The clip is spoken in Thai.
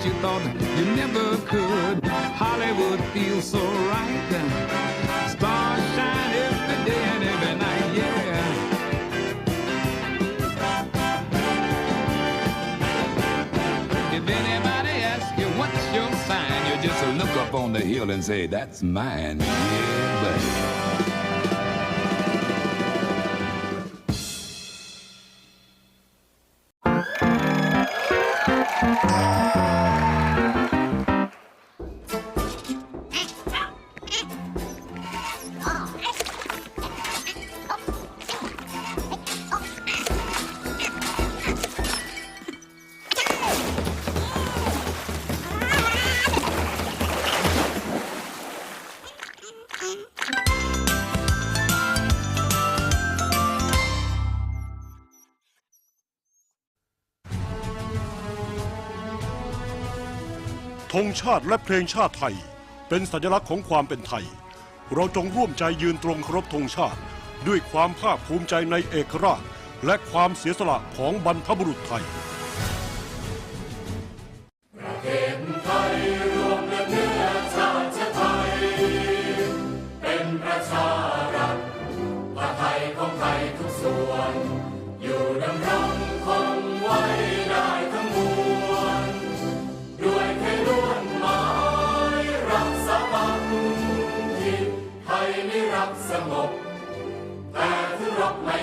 that you thought you never could. Hollywood feels so right. Stars shine every day and every night, yeah. If anybody asks you what's your sign, you just look up on the hill and say, That's mine. Yeah, buddy. ธงชาติและเพลงชาติไทย เป็นสัญลักษณ์ของความเป็นไทย เราจงร่วมใจยืนตรงเคารบธงชาติ ด้วยความภาคภูมิใจในเอกราช และความเสียสละของบรรพบุรุษไทยประเทศไทยรวมเนื้อชาติไทย เป็นประชารัฐประไทยของไทยทุกส่วน สงบแต่ที่รบไม่